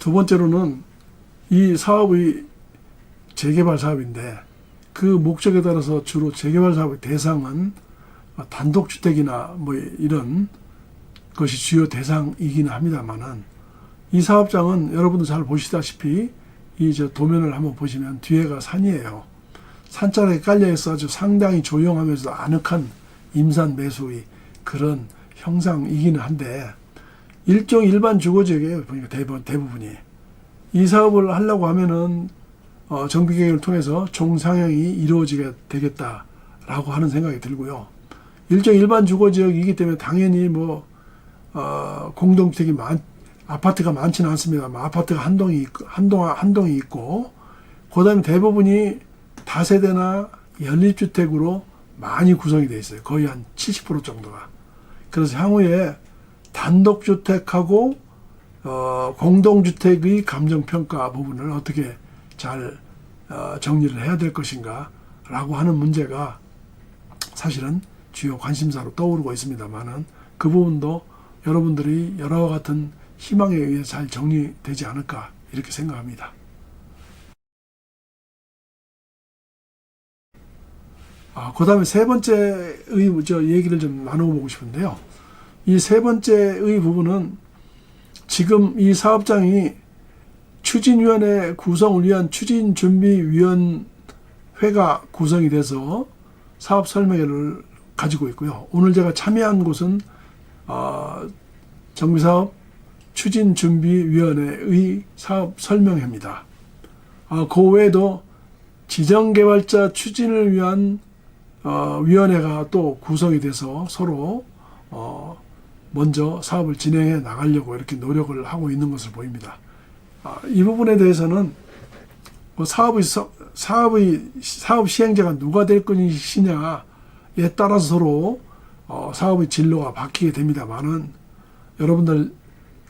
두 번째로는 이 사업의 재개발 사업인데 그 목적에 따라서 주로 재개발 사업의 대상은 단독주택이나 뭐 이런 것이 주요 대상이기는 합니다만은 이 사업장은 여러분도 잘 보시다시피 이 저 도면을 한번 보시면 뒤에가 산이에요. 산자락에 깔려 있어 아주 상당히 조용하면서도 아늑한 임산 매수의 그런 형상이기는 한데 일종 일반 주거지역이에요. 보니까 대부분, 대부분이. 이 사업을 하려고 하면은 어, 정비 계획을 통해서 종상향이 이루어지게 되겠다라고 하는 생각이 들고요. 일종 일반 주거 지역이기 때문에 당연히 뭐 어, 공동주택이 많, 아파트가 많지는 않습니다만 아파트가 한 동이 있고, 한 동, 한 동이 있고, 그 다음에 대부분이 다세대나 연립주택으로 많이 구성이 되어 있어요. 거의 한 70% 정도가. 그래서 향후에 단독주택하고 어, 공동주택의 감정평가 부분을 어떻게 잘 어, 정리를 해야 될 것인가 라고 하는 문제가 사실은 주요 관심사로 떠오르고 있습니다만은 그 부분도 여러분들이 여러와 같은 희망에 의해 잘 정리되지 않을까 이렇게 생각합니다. 아, 그 다음에 세 번째의 저 얘기를 좀 나눠보고 싶은데요. 이 세 번째의 부분은 지금 이 사업장이 추진위원회 구성을 위한 추진준비위원회가 구성이 돼서 사업 설명회를 가지고 있고요. 오늘 제가 참여한 곳은 어, 정비사업 추진준비위원회의 사업 설명회입니다. 어, 그 외에도 지정개발자 추진을 위한 어, 위원회가 또 구성이 돼서 서로 어, 먼저 사업을 진행해 나가려고 이렇게 노력을 하고 있는 것을 보입니다. 아, 이 부분에 대해서는 뭐 사업의 서- 사업의 사업 시행자가 누가 될 것이냐에 따라서 서로 어, 사업의 진로가 바뀌게 됩니다만은 여러분들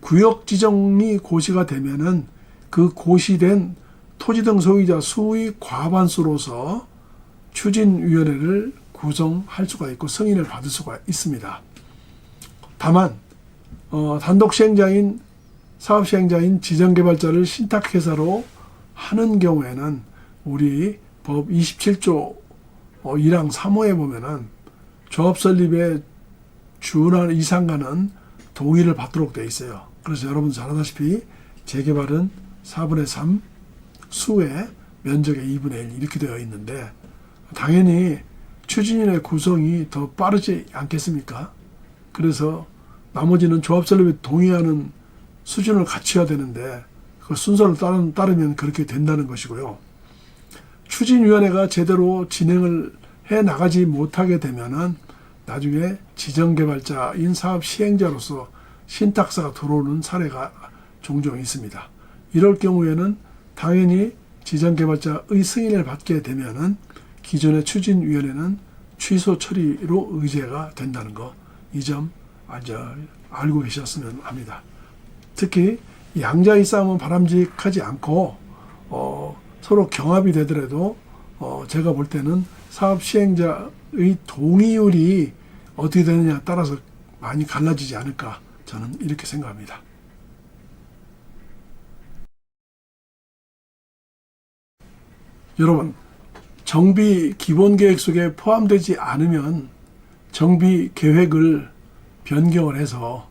구역 지정이 고시가 되면은 그 고시된 토지 등 소유자 수의 과반수로서 추진위원회를 구성할 수가 있고 승인을 받을 수가 있습니다. 다만 어, 단독 시행자인 사업 시행자인 지정 개발자를 신탁 회사로 하는 경우에는 우리 법 27조 어, 1항 3호에 보면은 조합 설립에 준하는 이상가는 동의를 받도록 돼 있어요. 그래서 여러분 잘 아다시피 재개발은 4분의 3 수의 면적의 2분의 1 이렇게 되어 있는데 당연히 추진인의 구성이 더 빠르지 않겠습니까? 그래서 나머지는 조합 설립에 동의하는 수준을 갖춰야 되는데 그 순서를 따르, 따르면 그렇게 된다는 것이고요. 추진위원회가 제대로 진행을 해 나가지 못하게 되면은 나중에 지정개발자인 사업 시행자로서 신탁사가 들어오는 사례가 종종 있습니다. 이럴 경우에는 당연히 지정개발자의 승인을 받게 되면은 기존의 추진위원회는 취소 처리로 의제가 된다는 거 이 점 알고 계셨으면 합니다. 특히 양자의 싸움은 바람직하지 않고 어, 서로 경합이 되더라도 어, 제가 볼 때는 사업 시행자의 동의율이 어떻게 되느냐에 따라서 많이 갈라지지 않을까 저는 이렇게 생각합니다. 여러분 정비 기본 계획 속에 포함되지 않으면 정비 계획을 변경을 해서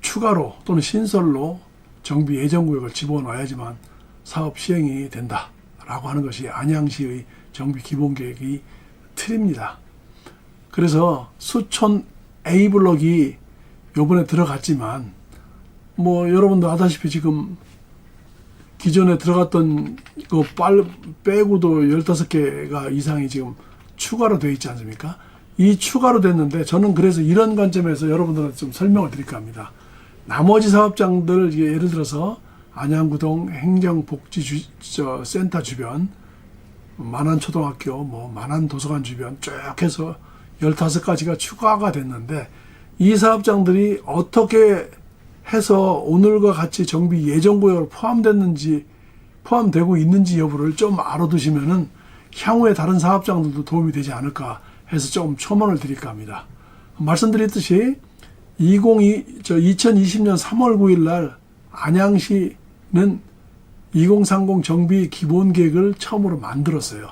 추가로 또는 신설로 정비 예정 구역을 집어넣어야지만 사업 시행이 된다라고 하는 것이 안양시의 정비 기본 계획의 틀입니다. 그래서 수촌 A 블록이 요번에 들어갔지만 뭐 여러분도 아다시피 지금 기존에 들어갔던 거 빨, 빼고도 15개가 이상이 지금 추가로 되어 있지 않습니까? 이 추가로 됐는데 저는 그래서 이런 관점에서 여러분들한테 좀 설명을 드릴까 합니다. 나머지 사업장들 예를 들어서 안양구동 행정복지센터 주변 만안초등학교 뭐 만안도서관 주변 쭉 해서 15가지가 추가가 됐는데 이 사업장들이 어떻게 해서 오늘과 같이 정비 예정 구역으로 포함됐는지 포함되고 있는지 여부를 좀 알아두시면은 향후에 다른 사업장들도 도움이 되지 않을까 해서 조금 첨언을 드릴까 합니다. 말씀드렸듯이 2020, 저 2020년 3월 9일 날 안양시 2030 정비 기본 계획을 처음으로 만들었어요.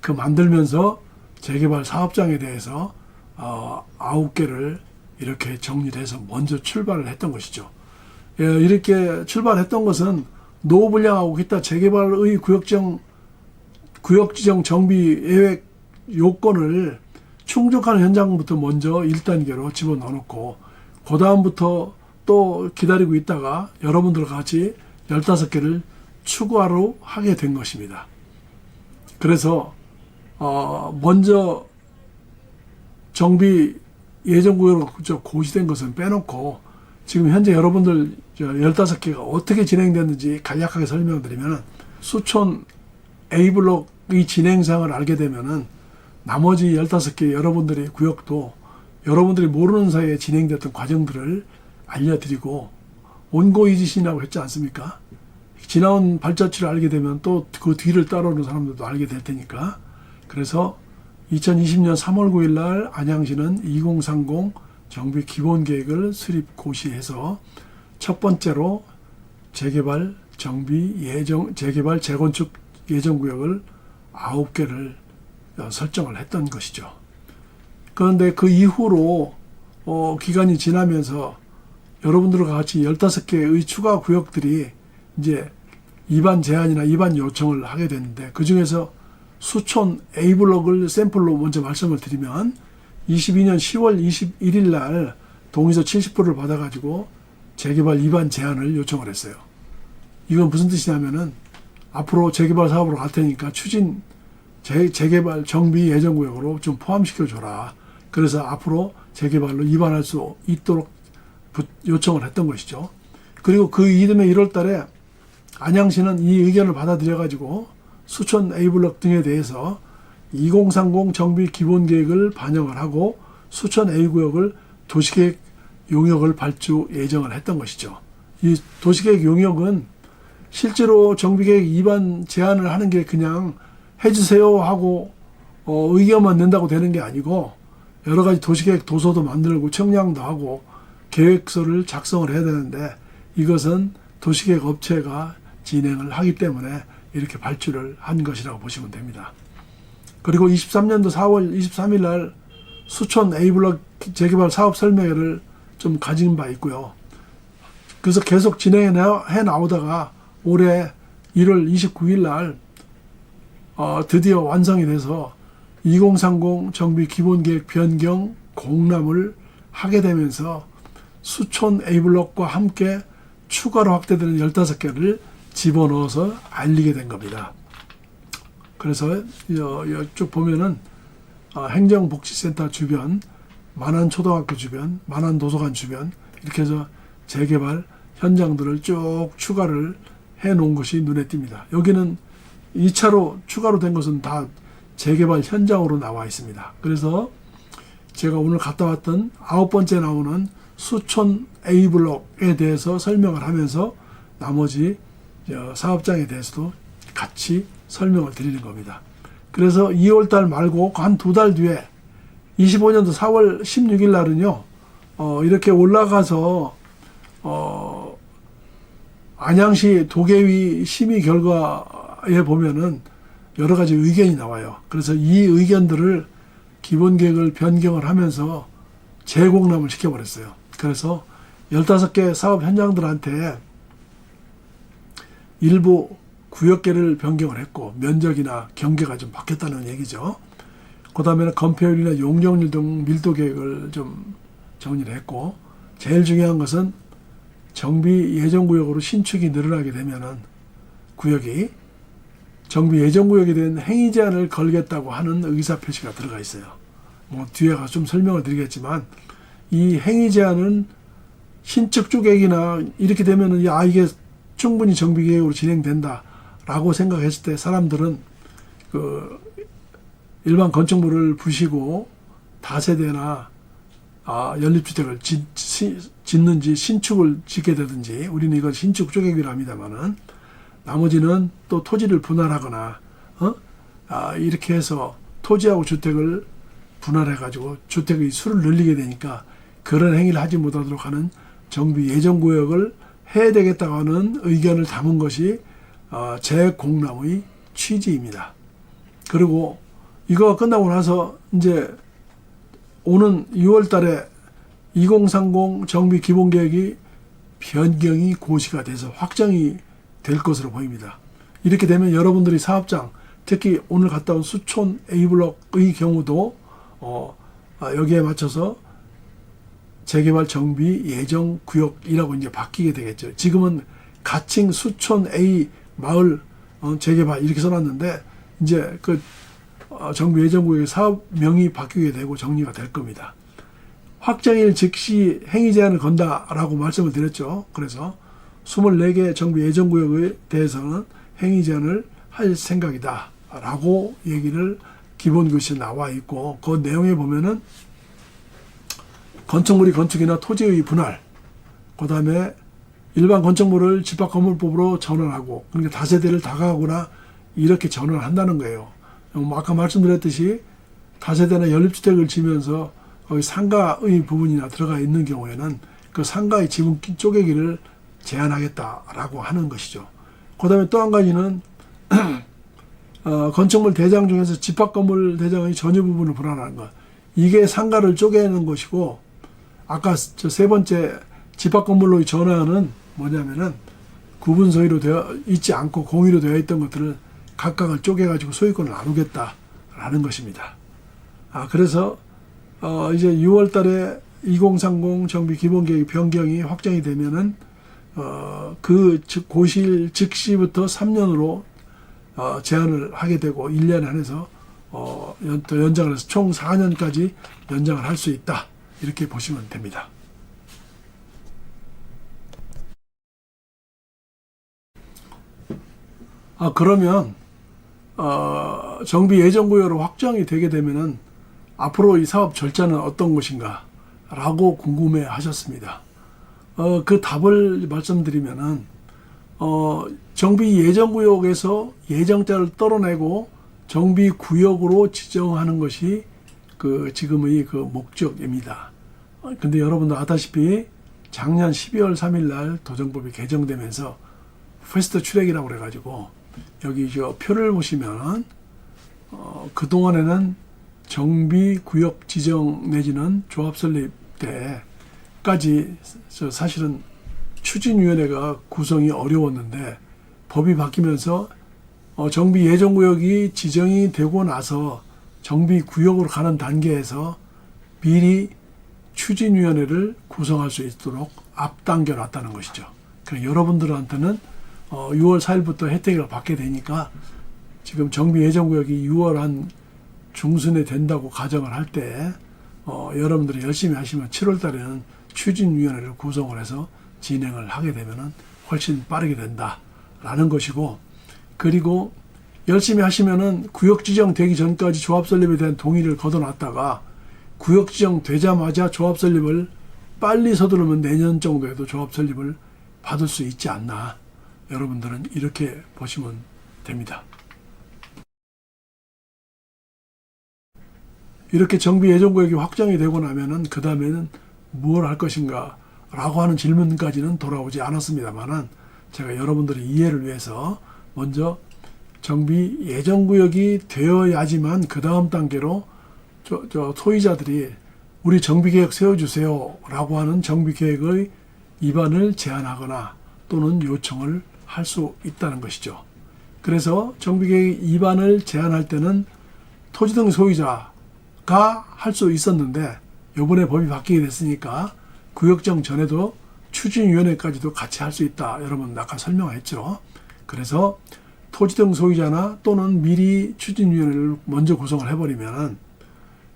그 만들면서 재개발 사업장에 대해서 어, 아홉 개를 이렇게 정리를 해서 먼저 출발을 했던 것이죠. 예, 이렇게 출발했던 것은 노후 분량하고 기타 재개발의 구역정 구역 지정 정비 계획 요건을 충족하는 현장부터 먼저 1단계로 집어넣어 놓고 그 다음부터 또 기다리고 있다가 여러분들과 같이 15개를 추가로 하게 된 것입니다. 그래서 어, 먼저 정비 예정구역으로 저 고시된 것은 빼놓고 지금 현재 여러분들 저 15개가 어떻게 진행됐는지 간략하게 설명드리면 수촌 A블록의 진행상을 알게 되면은 나머지 15개 여러분들의 구역도 여러분들이 모르는 사이에 진행됐던 과정들을 알려드리고 원고이지신이라고 했지 않습니까? 지나온 발자취를 알게 되면 또 그 뒤를 따라오는 사람들도 알게 될 테니까 그래서 2020년 3월 9일 날 안양시는 2030 정비 기본 계획을 수립 고시해서 첫 번째로 재개발 정비 예정 재개발 재건축 예정 구역을 9개를 설정을 했던 것이죠. 그런데 그 이후로 어, 기간이 지나면서 여러분들과 같이 15개의 추가 구역들이 이제 입안 제안이나 입안 요청을 하게 됐는데 그 중에서 수촌 A블록을 샘플로 먼저 말씀을 드리면 22년 10월 21일 날 동의서 70%를 받아가지고 재개발 입안 제안을 요청을 했어요. 이건 무슨 뜻이냐면은 앞으로 재개발 사업으로 갈 테니까 추진 재, 재개발 정비 예정 구역으로 좀 포함시켜 줘라. 그래서 앞으로 재개발로 입안할 수 있도록 부- 요청을 했던 것이죠. 그리고 그 이듬해 1월 달에 안양시는 이 의견을 받아들여 가지고 수천 A블록 등에 대해서 2030 정비 기본 계획을 반영을 하고 수천 A구역을 도시계획 용역을 발주 예정을 했던 것이죠. 이 도시계획 용역은 실제로 정비계획 위반 제안을 하는 게 그냥 해주세요 하고 어, 의견만 낸다고 되는 게 아니고 여러 가지 도시계획 도서도 만들고 청량도 하고 계획서를 작성을 해야 되는데 이것은 도시계획 업체가 진행을 하기 때문에 이렇게 발주를 한 것이라고 보시면 됩니다. 그리고 23년도 4월 23일 날 수촌 A블록 재개발 사업 설명회를 좀 가진 바 있고요. 그래서 계속 진행해 나오다가 올해 1월 29일 날 어, 드디어 완성이 돼서 2030 정비 기본계획 변경 공람을 하게 되면서 수촌 A블록과 함께 추가로 확대되는 15개를 집어넣어서 알리게 된 겁니다. 그래서 쭉 보면은 어, 행정복지센터 주변, 만안 초등학교 주변, 만안 도서관 주변 이렇게 해서 재개발 현장들을 쭉 추가를 해 놓은 것이 눈에 띕니다. 여기는 2차로 추가로 된 것은 다 재개발 현장으로 나와 있습니다. 그래서 제가 오늘 갔다 왔던 아홉 번째 나오는 수촌 A블록에 대해서 설명을 하면서 나머지 어, 사업장에 대해서도 같이 설명을 드리는 겁니다. 그래서 2월 달 말고 한 두 달 뒤에 25년도 4월 16일 날은요, 어, 이렇게 올라가서, 어, 안양시 도계위 심의 결과 에 보면은 여러 가지 의견이 나와요. 그래서 이 의견들을 기본 계획을 변경을 하면서 재공람을 시켜버렸어요. 그래서 15개 사업 현장들한테 일부 구역계를 변경을 했고 면적이나 경계가 좀 바뀌었다는 얘기죠. 그 다음에는 건폐율이나 용적률 등 밀도 계획을 좀 정리를 했고 제일 중요한 것은 정비 예정 구역으로 신축이 늘어나게 되면은 구역이 정비 예정 구역에 대한 행위 제한을 걸겠다고 하는 의사 표시가 들어가 있어요. 뭐 뒤에 가서 좀 설명을 드리겠지만 이 행위 제한은 신축 주객이나 이렇게 되면은 야 이게 충분히 정비 계획으로 진행된다라고 생각했을 때 사람들은 그 일반 건축물을 부시고 다세대나 아, 연립주택을 짓, 시- 짓는지 신축을 짓게 되든지 우리는 이걸 신축 쪼개기로 합니다만은 나머지는 또 토지를 분할하거나 어? 아, 이렇게 해서 토지하고 주택을 분할해 가지고 주택의 수를 늘리게 되니까 그런 행위를 하지 못하도록 하는 정비 예정 구역을 해야 되겠다고 하는 의견을 담은 것이 어, 제 공람의 취지입니다. 그리고 이거 끝나고 나서 이제 오는 6월 달에 2030 정비 기본 계획이 변경이 고시가 돼서 확정이 될 것으로 보입니다. 이렇게 되면 여러분들이 사업장 특히 오늘 갔다 온 수촌 A블록의 경우도 어, 아, 여기에 맞춰서 재개발 정비 예정 구역이라고 이제 바뀌게 되겠죠. 지금은 가칭 수촌 A 마을 어, 재개발 이렇게 써놨는데 이제 그 어, 정비 예정 구역의 사업명이 바뀌게 되고 정리가 될 겁니다. 확정일 즉시 행위 제한을 건다라고 말씀을 드렸죠. 그래서 24개 정비 예정 구역에 대해서는 행위 제한을 할 생각이다. 라고 얘기를 기본 교시에 나와 있고 그 내용에 보면은 건축물이 건축이나 토지의 분할 그 다음에 일반 건축물을 집합 건물법으로 전환하고 그러니까 다세대를 다가가거나 이렇게 전환을 한다는 거예요. 뭐 아까 말씀드렸듯이 다세대나 연립주택을 지면서 거기 상가의 부분이나 들어가 있는 경우에는 그 상가의 지분 쪼개기를 제한하겠다라고 하는 것이죠. 그 다음에 또 한 가지는 어, 건축물 대장 중에서 집합 건물 대장의 전유 부분을 불안하는 것. 이게 상가를 쪼개는 것이고, 아까 저 세 번째 집합 건물로의 전환은 뭐냐면은 구분 소유로 되어 있지 않고 공유로 되어 있던 것들을 각각을 쪼개가지고 소유권을 나누겠다라는 것입니다. 아, 그래서, 어, 이제 6월 달에 2030 정비 기본 계획 변경이 확정이 되면은, 어, 그 즉, 고실 즉시부터 3년으로 어, 제한을 하게 되고 1년 안에서 어, 연, 또 연장을 해서 총 4년까지 연장을 할 수 있다. 이렇게 보시면 됩니다. 아, 그러면, 어, 정비 예정구역으로 확정이 되게 되면은 앞으로 이 사업 절차는 어떤 것인가? 라고 궁금해 하셨습니다. 어, 그 답을 말씀드리면은, 어, 정비 예정 구역에서 예정자를 떨어내고 정비 구역으로 지정하는 것이 그 지금의 그 목적입니다. 어, 근데 여러분도 아다시피 작년 12월 3일 날 도정법이 개정되면서 패스트 트랙이라고 그래가지고 여기 저 표를 보시면 어, 그동안에는 정비 구역 지정 내지는 조합 설립 때 까지 저 사실은 추진위원회가 구성이 어려웠는데 법이 바뀌면서 어, 정비 예정구역이 지정이 되고 나서 정비 구역으로 가는 단계에서 미리 추진위원회를 구성할 수 있도록 앞당겨 놨다는 것이죠. 그러니까 여러분들한테는 어, 6월 4일부터 혜택을 받게 되니까 지금 정비 예정구역이 6월 한 중순에 된다고 가정을 할때 어, 여러분들이 열심히 하시면 7월 달에는 추진위원회를 구성을 해서 진행을 하게 되면은 훨씬 빠르게 된다라는 것이고 그리고 열심히 하시면은 구역 지정 되기 전까지 조합 설립에 대한 동의를 거둬놨다가 구역 지정 되자마자 조합 설립을 빨리 서두르면 내년 정도에도 조합 설립을 받을 수 있지 않나 여러분들은 이렇게 보시면 됩니다. 이렇게 정비 예정 구역이 확정이 되고 나면은 그 다음에는 무엇을 할 것인가 라고 하는 질문까지는 돌아오지 않았습니다만은 제가 여러분들의 이해를 위해서 먼저 정비 예정 구역이 되어야지만 그 다음 단계로 저, 저 소유자들이 우리 정비 계획 세워주세요 라고 하는 정비 계획의 입안을 제안하거나 또는 요청을 할 수 있다는 것이죠. 그래서 정비 계획 입안을 제안할 때는 토지 등 소유자가 할 수 있었는데 요번에 법이 바뀌게 됐으니까 구역정 전에도 추진위원회까지도 같이 할 수 있다. 여러분 아까 설명했죠. 그래서 토지 등 소유자나 또는 미리 추진위원회를 먼저 구성을 해버리면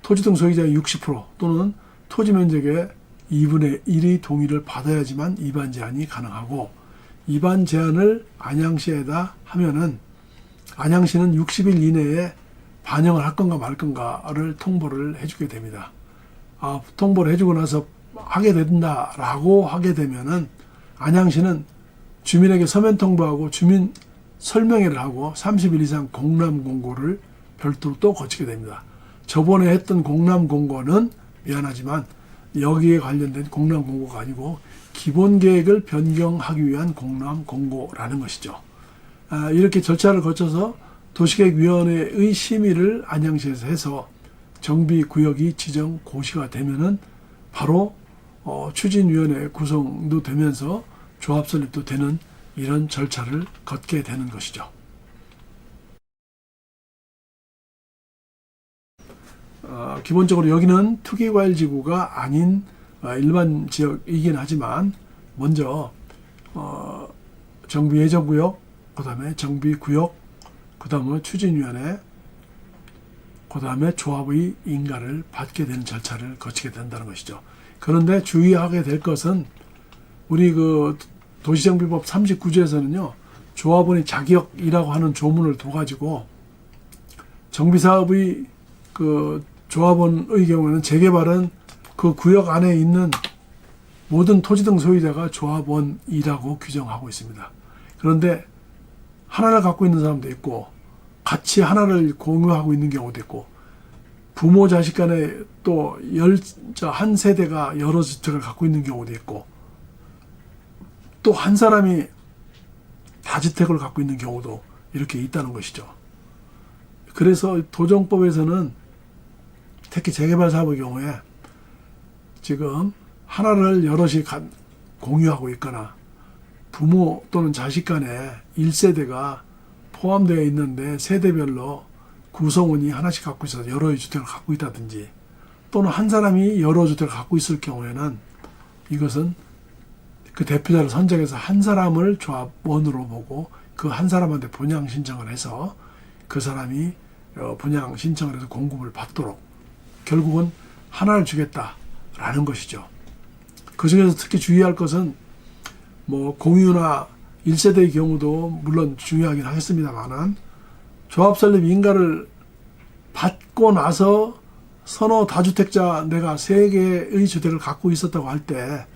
토지 등 소유자의 60% 또는 토지 면적의 2분의 1의 동의를 받아야지만 입안 제한이 가능하고 입안 제한을 안양시에다 하면은 안양시는 60일 이내에 반영을 할 건가 말 건가를 통보를 해주게 됩니다. 아, 통보를 해주고 나서 하게 된다라고 하게 되면은 안양시는 주민에게 서면 통보하고 주민 설명회를 하고 30일 이상 공람 공고를 별도로 또 거치게 됩니다. 저번에 했던 공람 공고는 미안하지만 여기에 관련된 공람 공고가 아니고 기본 계획을 변경하기 위한 공람 공고라는 것이죠. 아, 이렇게 절차를 거쳐서 도시계획위원회의 심의를 안양시에서 해서 정비 구역이 지정 고시가 되면은 바로 어, 추진위원회 구성도 되면서 조합 설립도 되는 이런 절차를 걷게 되는 것이죠. 어, 기본적으로 여기는 투기과일지구가 아닌 어, 일반 지역이긴 하지만 먼저 어, 정비 예정구역, 그 다음에 정비구역, 그 다음에 추진위원회, 그 다음에 조합의 인가를 받게 되는 절차를 거치게 된다는 것이죠. 그런데 주의하게 될 것은 우리 그 도시정비법 39조에서는요, 조합원의 자격이라고 하는 조문을 둬가지고 정비사업의 그 조합원의 경우에는 재개발은 그 구역 안에 있는 모든 토지 등 소유자가 조합원이라고 규정하고 있습니다. 그런데 하나를 갖고 있는 사람도 있고 같이 하나를 공유하고 있는 경우도 있고 부모 자식 간에 또 열 한 세대가 여러 주택을 갖고 있는 경우도 있고 또 한 사람이 다주택을 갖고 있는 경우도 이렇게 있다는 것이죠. 그래서 도정법에서는 특히 재개발 사업의 경우에 지금 하나를 여럿이 가- 공유하고 있거나 부모 또는 자식 간에 1세대가 포함되어 있는데 세대별로 구성원이 하나씩 갖고 있어서 여러 주택을 갖고 있다든지 또는 한 사람이 여러 주택을 갖고 있을 경우에는 이것은 그 대표자를 선정해서 한 사람을 조합원으로 보고 그 한 사람한테 분양 신청을 해서 그 사람이 어, 분양 신청을 해서 공급을 받도록 결국은 하나를 주겠다라는 것이죠. 그 중에서 특히 주의할 것은 뭐 공유나 1세대의 경우도 물론 중요하긴 하겠습니다만은 조합 설립 인가를 받고 나서 선호 다주택자 내가 세 개의 주택을 갖고 있었다고 할 때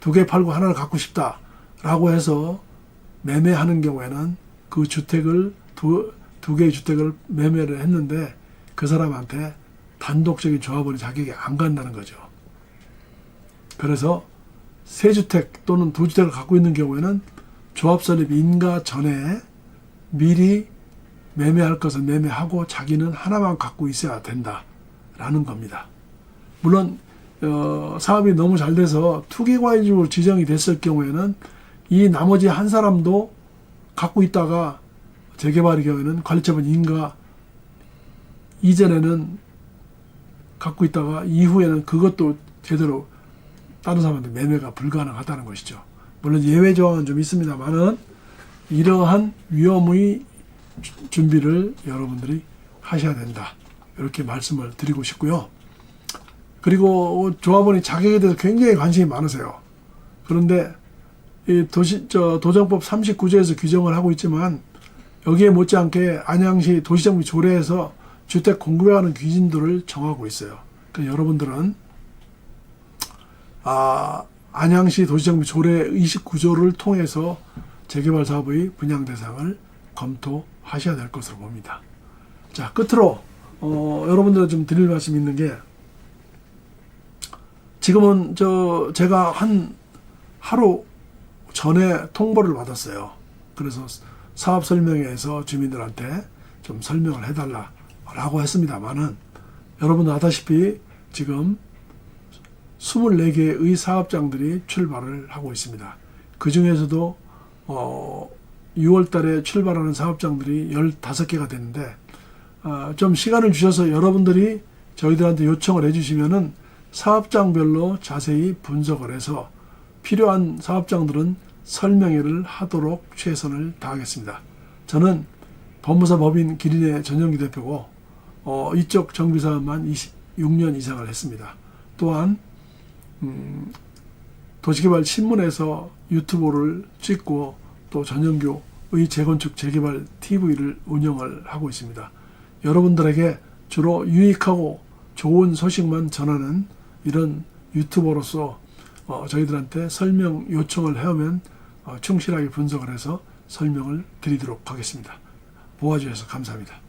두 개 팔고 하나를 갖고 싶다라고 해서 매매하는 경우에는 그 주택을 두, 두 개의 주택을 매매를 했는데 그 사람한테 단독적인 조합원의 자격이 안 간다는 거죠. 그래서 세 주택 또는 두 주택을 갖고 있는 경우에는 조합 설립 인가 전에 미리 매매할 것을 매매하고 자기는 하나만 갖고 있어야 된다라는 겁니다. 물론 어, 사업이 너무 잘 돼서 투기과일지구로 지정이 됐을 경우에는 이 나머지 한 사람도 갖고 있다가 재개발의 경우에는 관리처분 인가 이전에는 갖고 있다가 이후에는 그것도 제대로 다른 사람한테 매매가 불가능하다는 것이죠. 물론 예외 조항은 좀 있습니다만은 이러한 위험의 주- 준비를 여러분들이 하셔야 된다. 이렇게 말씀을 드리고 싶고요. 그리고 조합원이 자격에 대해서 굉장히 관심이 많으세요. 그런데 이 도시 저 도정법 39조에서 규정을 하고 있지만 여기에 못지않게 안양시 도시정비 조례에서 주택 공급에 관한 기준들을 정하고 있어요. 그 여러분들은 아, 안양시 도시정비 조례 29조를 통해서 재개발 사업의 분양 대상을 검토하셔야 될 것으로 봅니다. 자, 끝으로 어, 여러분들 좀 드릴 말씀이 있는 게 지금은 저 제가 한 하루 전에 통보를 받았어요. 그래서 사업 설명회에서 주민들한테 좀 설명을 해달라라고 했습니다만은 여러분 아다시피 지금 24개의 사업장들이 출발을 하고 있습니다. 그 중에서도 어 6월 달에 출발하는 사업장들이 15개가 됐는데 어, 좀 시간을 주셔서 여러분들이 저희들한테 요청을 해주시면은 사업장별로 자세히 분석을 해서 필요한 사업장들은 설명회를 하도록 최선을 다하겠습니다. 저는 법무사 법인 기린의 전영기 대표고 어, 이쪽 정비사업만 26년 이상을 했습니다. 또한 음, 도시개발 신문에서 유튜브를 찍고 또 전영교의 재건축 재개발 TV를 운영을 하고 있습니다. 여러분들에게 주로 유익하고 좋은 소식만 전하는 이런 유튜버로서 어, 저희들한테 설명 요청을 해오면 어, 충실하게 분석을 해서 설명을 드리도록 하겠습니다. 보아주셔서 감사합니다.